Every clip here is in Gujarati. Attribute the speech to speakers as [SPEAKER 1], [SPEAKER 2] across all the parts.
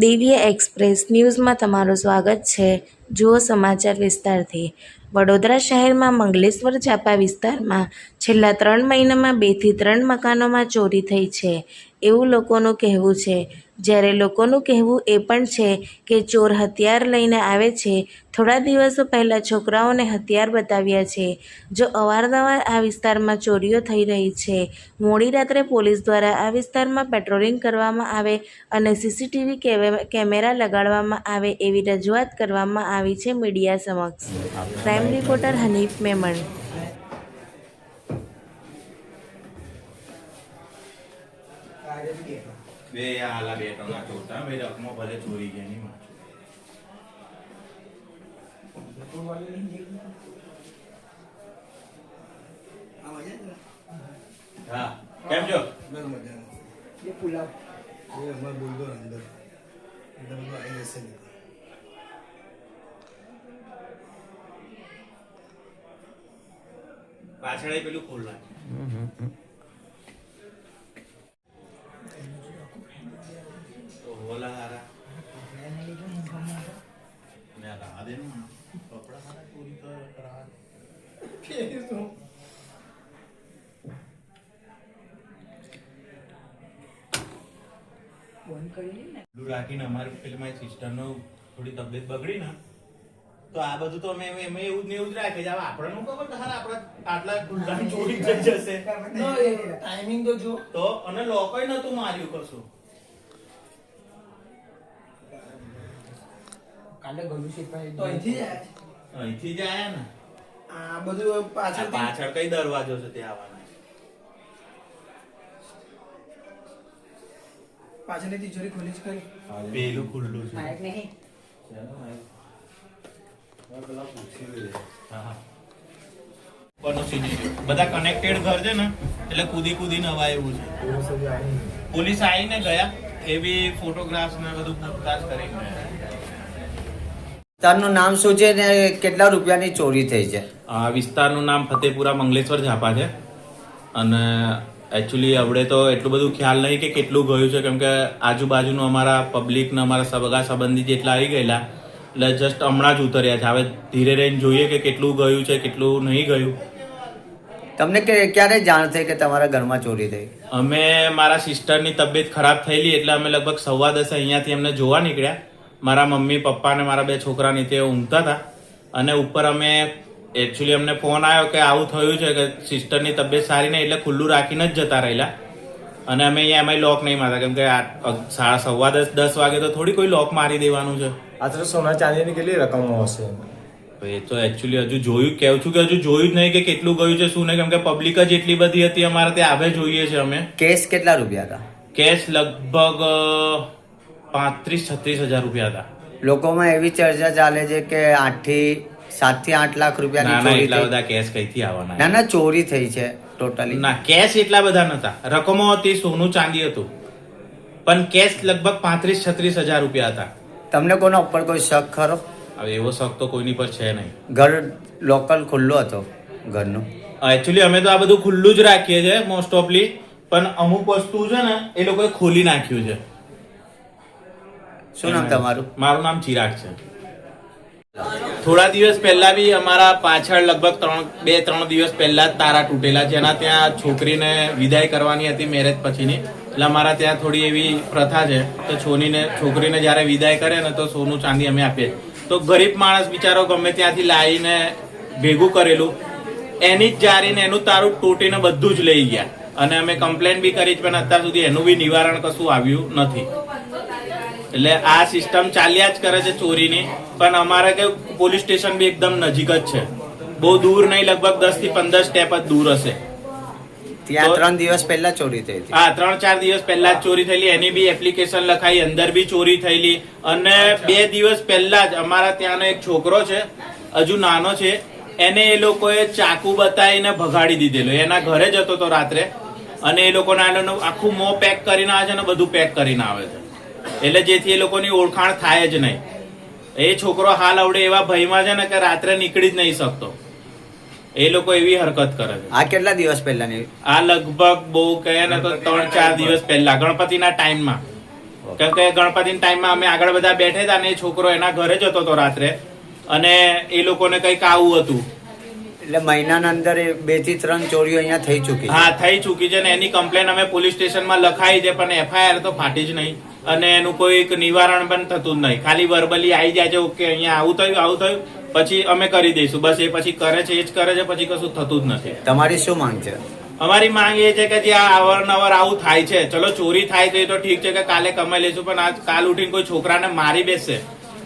[SPEAKER 1] દિવ્ય એક્સપ્રેસ ન્યૂઝમાં તમારું સ્વાગત છે. જુઓ સમાચાર વિસ્તારથી. વડોદરા શહેરમાં મંગલેશ્વર ઝાપા વિસ્તારમાં છેલ્લા ત્રણ મહિનામાં બેથી ત્રણ મકાનોમાં ચોરી થઈ છે. એવું લોકોનું કહેવું છે. જ્યારે લોકોનું કહેવું એ પણ છે કે ચોર હથિયાર લઈને આવે છે, થોડા દિવસો પહેલાં છોકરાઓને હથિયાર બતાવ્યા છે. જો અવારનવાર આ વિસ્તારમાં ચોરીઓ થઈ રહી છે, મોડી રાત્રે પોલીસ દ્વારા આ વિસ્તારમાં પેટ્રોલિંગ કરવામાં આવે અને સીસીટીવી કેમેરા લગાડવામાં આવે એવી રજૂઆત કરવામાં આવી છે મીડિયા સમક્ષ. ક્રાઇમ રિપોર્ટર હનીફ મેમણ
[SPEAKER 2] બે આલા બે ટણા ચોટા બે રકમો ભલે ચોરી ગયા નહીં માથું. હા કેમ છો
[SPEAKER 3] બોલતો ને અંદર. આવી જશે ને.
[SPEAKER 2] પાછળ એ પેલું ખોલ નાખ. તો ઓલા હારા. ને આ રાહ દે ને. કપડાં હારા ચોરી કરે, રાહ દે. પેલું રાખીને અમારી પેલી મારી સિસ્ટરનો થોડી તબિયત બગડી ને તો આ બધું તો અમે અમે અમે એવું ને એવું જ રાખે છે. આપણે શું ખબર? કે આપણે આટલા ખુલ્લા ચોરી જઈ જશે.
[SPEAKER 3] ટાઈમિંગ તો જો
[SPEAKER 2] તો અને લોકોય નતું માર્યું કશું.
[SPEAKER 4] કાલે ગળું શીખવાય
[SPEAKER 3] તો અહીંથી જ
[SPEAKER 2] અહીંથી જ આયા ને.
[SPEAKER 3] આ બધું પાછળ
[SPEAKER 2] પાછળ કઈ દરવાજો છે તે આવવાના?
[SPEAKER 3] પાછળની તિજોરી ખોલી જ કરી.
[SPEAKER 2] પેલું ખુલ્લું છે.
[SPEAKER 4] માયક નહીં.
[SPEAKER 2] ચાલો હા. બધા કનેક્ટેડ ઘર છે ને એટલે કૂદી કૂદીને અવાય એવું છે. પોલીસ આવીને ગયા એવી ફોટોગ્રાફ્સ ને બધું પૂછતાછ કરી
[SPEAKER 5] વિસ્તારનું નામ શું છે ને કેટલા રૂપિયાની ચોરી થઈ છે?
[SPEAKER 2] આ વિસ્તારનું નામ ફતેપુરા મંગલેશ્વર ઝાપા છે. અને એકચ્યુઅલી હવે તો એટલું બધું ખ્યાલ નહીં કે કેટલું ગયું છે કેમ કે આજુબાજુનું અમારા પબ્લિક ને અમારા સગા સંબંધી જેટલા આવી ગયેલા એટલે જસ્ટ હમણાં જ ઉતર્યા છે. હવે ધીરે રહીને જોઈએ કે કેટલું ગયું છે કેટલું નહીં ગયું.
[SPEAKER 5] તમને કે ક્યારે જાણ થઈ કે તમારા ઘરમાં ચોરી થઈ?
[SPEAKER 2] અમે મારા સિસ્ટરની તબિયત ખરાબ થયેલી એટલે અમે લગભગ સવા દસે અહીંયાથી અમને જોવા નીકળ્યા. મારા મમ્મી પપ્પા અને મારા બે છોકરાની તે ઊંઘતા હતા. અને ઉપર અમે એકચ્યુઅલી અમને ફોન આવ્યો કે આવું થયું છે કે સિસ્ટરની તબિયત સારી નહીં એટલે ખુલ્લું રાખીને જ જતા રહેલા. અને અમે અહીંયા એમાંય લોક નહીં મારતા. કેમ કે આ સાડા સવા દસ દસ વાગે તો થોડી કોઈ લોક મારી દેવાનું છે.
[SPEAKER 6] આશરે સોના ચાંદીની કેટલી રકમો હશે?
[SPEAKER 2] એ તો એકચ્યુઅલી હજુ જોયું કેવું છું કે હજુ જોયું જ નહીં કે કેટલું ગયું છે શું નહીં કેમ કે પબ્લિક જ એટલી બધી હતી અમારે ત્યાં આવે જોઈએ છે અમે.
[SPEAKER 5] કેસ કેટલા રૂપિયા હતા?
[SPEAKER 2] કેશ લગભગ પાંત્રીસ છત્રીસ હજાર રૂપિયા હતા.
[SPEAKER 5] લોકોમાં એવી ચર્ચા ચાલે છે કે આઠથી સાતથી આઠ લાખ
[SPEAKER 2] રૂપિયા
[SPEAKER 5] રૂપિયાની
[SPEAKER 2] ના
[SPEAKER 5] ચોરી
[SPEAKER 2] એટલા બધા કેશ કઈથી આવવાના?
[SPEAKER 5] ના ના ચોરી થઈ છે ટોટલી
[SPEAKER 2] ના કેશ એટલા બધા નતા. રકમો હતી સોનું ચાંદી હતું. પણ કેશ લગભગ પાંત્રીસ છત્રીસ હજાર રૂપિયા હતા.
[SPEAKER 5] તમને કોના ઉપર કોઈ શક ખરો?
[SPEAKER 2] હવે એવો શક તો કોઈની પર છે નહીં.
[SPEAKER 5] ઘર લોકલ ખુલ્લો હતો ઘરનો.
[SPEAKER 2] એકચ્યુઅલી અમે તો આ બધું ખુલ્લું જ રાખીએ છીએ મોસ્ટ ઓફલી પણ અમુક વસ્તુ છે ને એ લોકોએ ખોલી નાખ્યું છે.
[SPEAKER 5] શું નામ તમારું?
[SPEAKER 2] મારું નામ ચિરાગ છે. થોડા દિવસ પહેલા બી અમારા પાછળ લગભગ ત્રણ બે ત્રણ દિવસ પહેલા તારા તૂટેલા જેના ત્યાં છોકરીને વિદાય કરવાની હતી મેરેજ પછીની. એટલે અમારા ત્યાં થોડી એવી પ્રથા છે કે છોનીને છોકરીને જ્યારે વિદાય કરે ને, તો સોનું ચાંદી અમે આપીએ તો ગરીબ માણસ બિચારો ગમે ત્યાંથી લાવીને ભેગું કરેલું, એની જ જારીને એનું તારું તૂટીને બધું જ લઈ ગયા. અને અમે કમ્પ્લેન બી કરી પણ અત્યાર સુધી એનું બી નિવારણ કશું આવ્યું નથી. એટલે આ સિસ્ટમ ચાલ્યા જ કરે છે ચોરીની, પણ અમારે કે પોલીસ સ્ટેશન બી એકદમ નજીક જ છે. બહુ દૂર નહીં, લગભગ દસથી પંદર સ્ટેપ જ દૂર હશે.
[SPEAKER 5] ત્યાં ત્રણ દિવસ પહેલા ચોરી થઈ હતી.
[SPEAKER 2] હા ત્રણ ચાર દિવસ પહેલા જ ચોરી થયેલી. એની બી એપ્લિકેશન લખાઈ અંદર બી ચોરી થયેલી. અને બે દિવસ પહેલા જ અમારા ત્યાંનો એક છોકરો છે હજુ નાનો છે એને એ લોકોએ ચાકુ બતાવીને ભગાડી દીધેલો. એના ઘરે જતો હતો રાત્રે. અને એ લોકો આખું મોં પેક કરીને આવે છે અને બધું પેક કરીને આવે છે. એટલે જેથી એ લોકોની ઓળખાણ થાય જ નહીં. એ છોકરો હાલ આવડે એવા ભયમાં છે ને કે રાત્રે નીકળી જ નહીં શકતો. એ લોકો એવી હરકત કરે છે.
[SPEAKER 5] આ કેટલા દિવસ પહેલાની?
[SPEAKER 2] આ લગભગ બહુ કહે ને તો ત્રણ ચાર દિવસ પહેલા ગણપતિના ટાઈમમાં. કેમ કે ગણપતિના ટાઈમમાં અમે આગળ બધા બેઠે હતા ને એ છોકરો એના ઘરે જતો હતો રાત્રે. અને એ લોકોને કંઈક આવું હતું.
[SPEAKER 5] એટલે મહિનાના અંદર એ બેથી ત્રણ ચોરીઓ અહીંયા થઈ ચૂકી
[SPEAKER 2] હા થઈ ચૂકી છે ને એની કમ્પ્લેન અમે પોલીસ સ્ટેશનમાં લખાઈ છે પણ એફઆઈઆર તો ફાટી જ નહીં. અને એનું કોઈ નિવારણ પણ થતું જ નહીં. ખાલી વર્બલી આવી જાય છે ઓકે અહીંયા આવું થયું આવું થયું. પછી અમે કરી દઈશું. બસ એ પછી કરે છે એ જ કરે છે પછી કશું થતું જ નથી.
[SPEAKER 5] તમારી શું માંગ છે?
[SPEAKER 2] અમારી માંગ એ છે કે જે આ અવારનવાર આવું થાય છે ચલો ચોરી થાય તો એ તો ઠીક છે કે કાલે કમાઈ લઈશું પણ આજ કાલ ઉઠીને કોઈ છોકરાને મારી બેસશે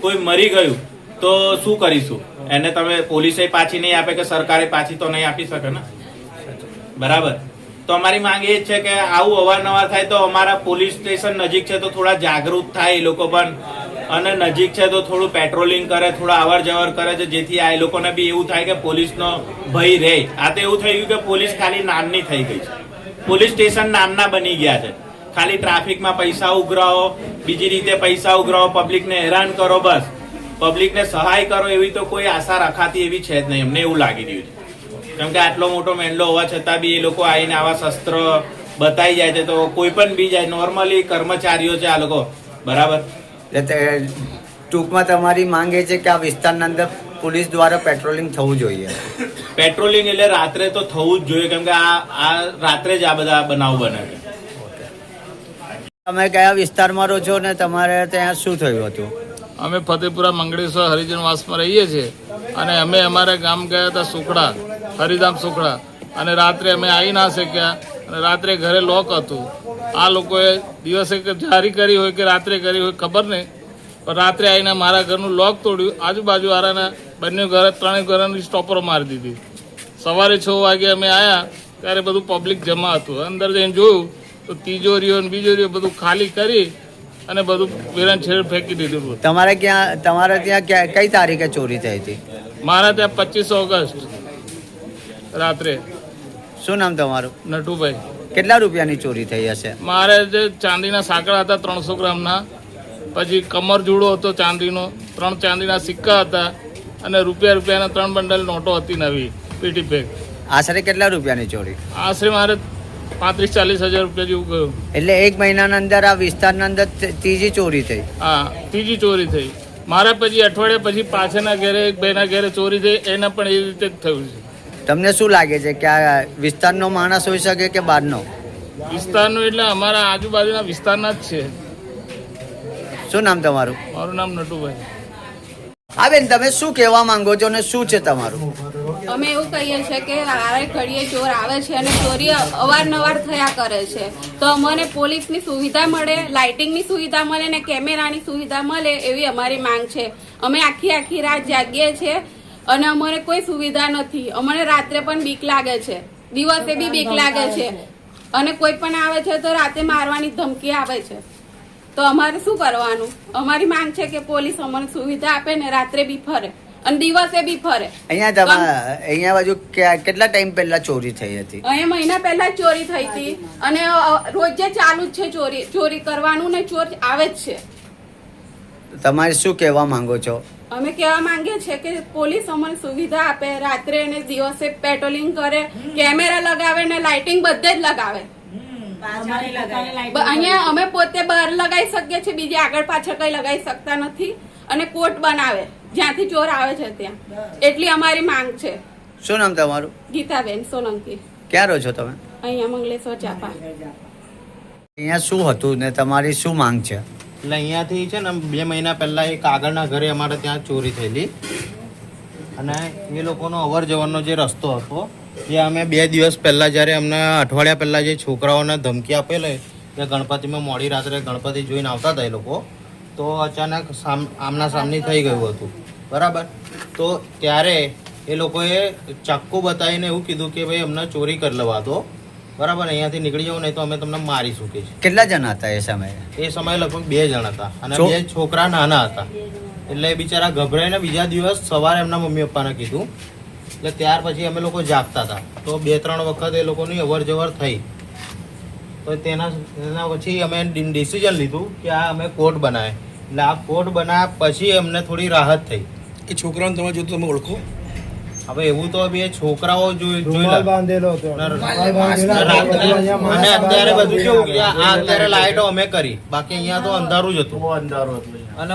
[SPEAKER 2] કોઈ મરી ગયું તો શું કરીશું? એને તમે પોલીસે પાછી નહીં આપે કે સરકારે પાછી તો નહીં આપી શકે ને? બરાબર. તો અમારી માંગ એ જ છે કે આવું અવારનવાર થાય તો અમારા પોલીસ સ્ટેશન નજીક છે તો થોડા જાગૃત થાય એ લોકો પણ. અને નજીક છે તો થોડું પેટ્રોલિંગ કરે, થોડા અવર જવર કરે છે, જેથી આ લોકોને બી એવું થાય કે પોલીસનો ભય રહે. આ તો એવું થઈ ગયું કે પોલીસ ખાલી નામની થઈ ગઈ છે. પોલીસ સ્ટેશન નામના બની ગયા છે. ખાલી ટ્રાફિકમાં પૈસા ઉઘરાવો, બીજી રીતે પૈસા ઉઘરાવો, પબ્લિકને હેરાન કરો બસ. પબ્લિકને સહાય કરો એવી તો કોઈ આશા રખાતી એવી છે જ નહીં. અમને એવું લાગી રહ્યું છે. કેમ કે આટલો મોટો મેંડલો હોવા છતાં બી એ લોકો આવીને આવા શસ્ત્ર બતાવી જાય છે તો કોઈ પણ બી જાય. નોર્મલી કર્મચારીઓ છે આ લોકો. બરાબર?
[SPEAKER 5] ટૂંકમાં તમારી માંગ એ છે કે આ વિસ્તારના અંદર પોલીસ દ્વારા પેટ્રોલિંગ થવું જોઈએ.
[SPEAKER 2] પેટ્રોલિંગ એટલે રાત્રે તો થવું જ જોઈએ કેમ કે આ આ રાત્રે જ આ બધા બનાવ બને
[SPEAKER 5] તમે કયા વિસ્તારમાં રહો છો ને તમારે ત્યાં શું થયું હતું?
[SPEAKER 4] અમે ફતેપુરા મંગળેશ્વર હરિજનવાસમાં રહીએ છીએ અને અમે અમારા ગામ ગયા હતા સુખડા હરિધામ સુખડા. અને રાત્રે અમે આવી ના શક્યા અને રાત્રે ઘરે લોક હતું. આ લોકોએ દિવસે જારી કરી હોય કે રાત્રે કરી હોય ખબર નહીં. પણ રાત્રે આવીને મારા ઘરનું લોક તોડ્યું. આજુબાજુ વાળાના બંને ઘરે ત્રણેય ઘરની સ્ટોપરો મારી દીધી. સવારે છ વાગે અમે આવ્યા ત્યારે બધું પબ્લિક જમા હતું. અંદર જઈને જોયું તો તિજોરીઓ ને બીજોરીઓ બધું ખાલી કરી અને બધું વેરાન છેડ ફેંકી દીધું
[SPEAKER 5] તમારે ક્યાં તમારે ત્યાં કઈ તારીખે ચોરી થઈ હતી?
[SPEAKER 4] મારા ત્યાં પચીસ ઓગસ્ટ રાત્રે.
[SPEAKER 5] શું નામ તમારું?
[SPEAKER 4] નટુભાઈ.
[SPEAKER 5] કેટલા રૂપિયાની ચોરી થઈ હશે?
[SPEAKER 4] મારે જે ચાંદીના સાંકળા હતા ત્રણસો ગ્રામના પછી કમર જુડો હતો ચાંદીનો ત્રણ ચાંદીના સિક્કા હતા અને રૂપિયા રૂપિયાના ત્રણ બંડલ નોટો હતી નવી પીટી પેક
[SPEAKER 5] આશરે કેટલા રૂપિયાની ચોરી?
[SPEAKER 4] આશરે મારે પાંત્રીસ ચાલીસ હજાર રૂપિયા જેવું ગયું.
[SPEAKER 5] એટલે એક મહિનાના અંદર આ વિસ્તારના અંદર ત્રીજી ચોરી થઈ?
[SPEAKER 4] હા ત્રીજી ચોરી થઈ. મારા પછી અઠવાડિયા પછી પાછળના ઘરે એક બેના ઘરે ચોરી થઈ એના પણ એ રીતે જ થયું છે.
[SPEAKER 5] તમને શું લાગે છે કે આ વિસ્તારનો માણસ હોઈ શકે કે બહારનો?
[SPEAKER 4] વિસ્તારનો એટલે અમારા આજુબાજુના વિસ્તારના જ છે.
[SPEAKER 5] શું નામ તમારું?
[SPEAKER 4] મારું નામ નટુભાઈ.
[SPEAKER 5] હા બેન તમે શું કહેવા માંગો છો અને શું છે તમારું?
[SPEAKER 7] અમે એવું કહીએ છીએ કે આરે ઘડીએ ચોર આવે છે અને ચોરી અવારનવાર થયા કરે છે. તો અમને પોલીસની સુવિધા મળે લાઇટિંગની સુવિધા મળે ને કેમેરાની સુવિધા મળે એવી અમારી માંગ છે. અમે આખી આખી રાત જાગીએ છીએ અને અમારે કોઈ સુવિધા નથી. અમને રાત્રે પણ બીક લાગે છે. દિવસે બી બીક લાગે છે. અને કોઈ પણ આવે છે તો રાતે મારવાની ધમકી આવે છે. તો અમારે શું કરવાનું? અમારી માંગ છે કે પોલીસ અમને સુવિધા આપે ને રાત્રે બી ફરે. અને દિવસે બી ફરે.
[SPEAKER 5] અહીંયા અહીંયા બાજુ કેટલા ટાઈમ પહેલા ચોરી થઈ હતી?
[SPEAKER 7] અહીંયા મહિના પહેલા ચોરી થઈ હતી. અને રોજે ચાલુ જ છે ચોરી ચોરી કરવાનું ને ચોર આવે જ છે.
[SPEAKER 5] તમારે શું કહેવા માંગો છો?
[SPEAKER 7] અમે કહેવા માંગીએ છીએ કે પોલીસ અમને સુવિધા આપે રાત્રે અને દિવસે પેટ્રોલિંગ કરે કેમેરા લગાવે ને લાઇટિંગ બધે જ લગાવે. અહીંયા અમે પોતે બહાર લગાવી શકીએ છીએ બીજી આગળ પાછળ કઈ લગાવી શકતા નથી અને કોટ બનાવે જ્યાંથી ચોર આવે છે ત્યાં. એટલી અમારી માંગ છે.
[SPEAKER 5] શું નામ તમારું?
[SPEAKER 7] ગીતાબેન સોલંકી.
[SPEAKER 5] ક્યાં રહો છો તમે?
[SPEAKER 7] અહીંયા મંગલેશ્વર ચાપા.
[SPEAKER 5] અહીંયા શું હતું ને તમારી શું માંગ છે?
[SPEAKER 2] એટલે અહીંયાથી છે ને બે મહિના પહેલા એક આગળના ઘરે અમારે ત્યાં ચોરી થયેલી. અને એ લોકોનો અવર જવરનો જે રસ્તો હતો, એ અમે બે દિવસ પહેલાં જ્યારે અમને અઠવાડિયા પહેલાં જે છોકરાઓને ધમકી આપેલી કે ગણપતિમાં મોડી રાત્રે ગણપતિ જોઈને આવતા હતા એ લોકો, તો અચાનક સામ, આમના સામની થઈ ગયું હતું. બરાબર? તો ત્યારે એ લોકોએ ચાકુ બતાવીને એવું કીધું કે ભાઈ અમને ચોરી કરી લેવા દો. બરાબર અહીંયાથી નીકળી જવું નહીં તો અમે તમને મારીશું કે છે
[SPEAKER 5] કેટલા જણા હતા એ સમયે?
[SPEAKER 2] એ સમયે લગભગ બે જણ હતા અને બે છોકરા નાના હતા. એટલે એ બિચારા ગભરાઈને બીજા દિવસ સવારે એમના મમ્મી પપ્પાને કીધું એટલે ત્યાર પછી અમે લોકો જાગતા હતા. તો બે ત્રણ વખત એ લોકોની અવર જવર થઈ. તો તેના તેના પછી અમે ડિસિઝન લીધું કે આ અમે કોર્ટ બનાવે એટલે આ કોર્ટ બનાવ્યા પછી અમને થોડી રાહત થઈ.
[SPEAKER 3] એ છોકરાઓને તમે જોતું તમે ઓળખો?
[SPEAKER 8] હવે એવું તો બે છોકરાઓ જોઈ.
[SPEAKER 3] બાંધેલો હતો.
[SPEAKER 8] અને અત્યારે બધું કેવું કે આ અત્યારે લાઈટો અમે કરી. બાકી અહીંયા તો અંધારું જ હતું. અંધારું
[SPEAKER 5] હતું
[SPEAKER 8] અને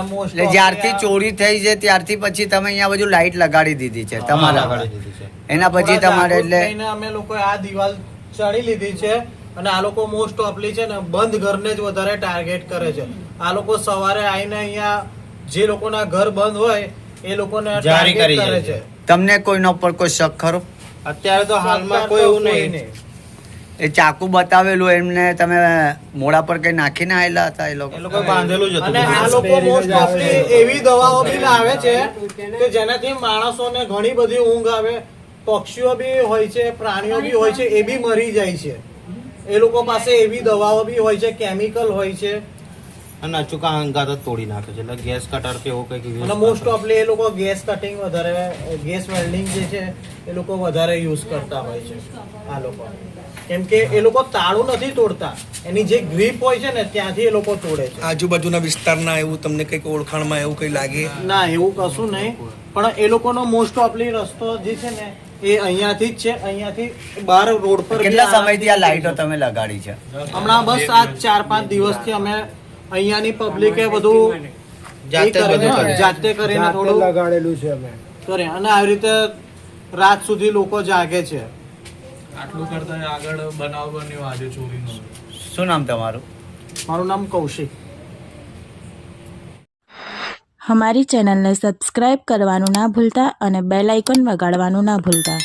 [SPEAKER 5] જ્યારથી ચોરી થઈ છે ત્યારથી પછી તમે અહીંયા બધું લાઈટ લગાડી દીધી છે તમારા
[SPEAKER 8] લગાડી દીધી છે.
[SPEAKER 5] એના પછી તમારે એટલે
[SPEAKER 8] અમે લોકો આ દિવાલ ચડી લીધી છે અને આ લોકો મોસ્ટ ઓફલી છે ને બંધ ઘરને જ વધારે ટાર્ગેટ કરે છે. આ લોકો સવારે આવીને અહીંયા જે લોકોના ઘર બંધ હોય એ લોકોને ટાર્ગેટ
[SPEAKER 2] કરી
[SPEAKER 8] છે.
[SPEAKER 5] તમને કોઈના ઉપર કોઈ શક ખરો?
[SPEAKER 8] અત્યારે તો હાલમાં કોઈ એવું નહીં.
[SPEAKER 5] એ ચાકુ બતાવેલું એમને તમે મોડા પર કઈ નાખીને આવેલા હતા એ લોકો?
[SPEAKER 8] એ લોકો બાંધેલું જ હતું.
[SPEAKER 3] અને
[SPEAKER 8] આ લોકો મોસ્ટ ઓફલી એવી દવાઓ બી લાવે છે કે જેનાથી માણસોને ઘણી બધી ઊંઘ આવે. પક્ષીઓ બી હોય છે પ્રાણીઓ બી હોય છે એ બી મરી જાય છે. એ લોકો પાસે એવી દવાઓ બી હોય છે કેમિકલ હોય છે.
[SPEAKER 2] અને અચૂકા અંગાત જ તોડી નાખે છે. એટલે ગેસ કટર કે એવું કંઈક
[SPEAKER 8] અને મોસ્ટ
[SPEAKER 2] ઓફ
[SPEAKER 8] ઓફલી એ લોકો ગેસ કટિંગ વધારે ગેસ વેલ્ડિંગ જે છે એ લોકો વધારે યુઝ કરતા હોય છે. આ લોકો. કેમ કે એ લોકો તાળું નથી તોડતા. એની જે ગ્રીપ હોય છે ને ત્યાંથી એ લોકો તોડે છે.
[SPEAKER 3] આજુબાજુના વિસ્તારના એવું તમને કંઈક ઓળખાણમાં એવું કંઈ લાગે?
[SPEAKER 8] ના એવું કશું નહીં. પણ એ લોકોનો મોસ્ટ ઓફલી રસ્તો જે છે ને એ અહીંયાથી જ છે. અહીંયાથી બહાર રોડ પર
[SPEAKER 5] કેટલા સમયથી આ લાઈટો તમે લગાડી છે?
[SPEAKER 8] હમણાં બસ આ ચાર પાંચ દિવસથી અમે અહીંયાની પબ્લિકે બધું
[SPEAKER 2] જાતે
[SPEAKER 8] કરીને થોડું
[SPEAKER 3] લગાડેલું છે અમે
[SPEAKER 8] કરે. અને આવી રીતે રાત સુધી લોકો જાગે છે.
[SPEAKER 4] આટલું કરતા આગળ બનાવ આજે ચોરીનો.
[SPEAKER 5] શું નામ તમારું?
[SPEAKER 8] મારું નામ કૌશિક.
[SPEAKER 9] અમારી ચેનલને સબસ્ક્રાઇબ કરવાનું ના ભૂલતા અને બેલ આઇકન વગાડવાનું ના ભૂલતા.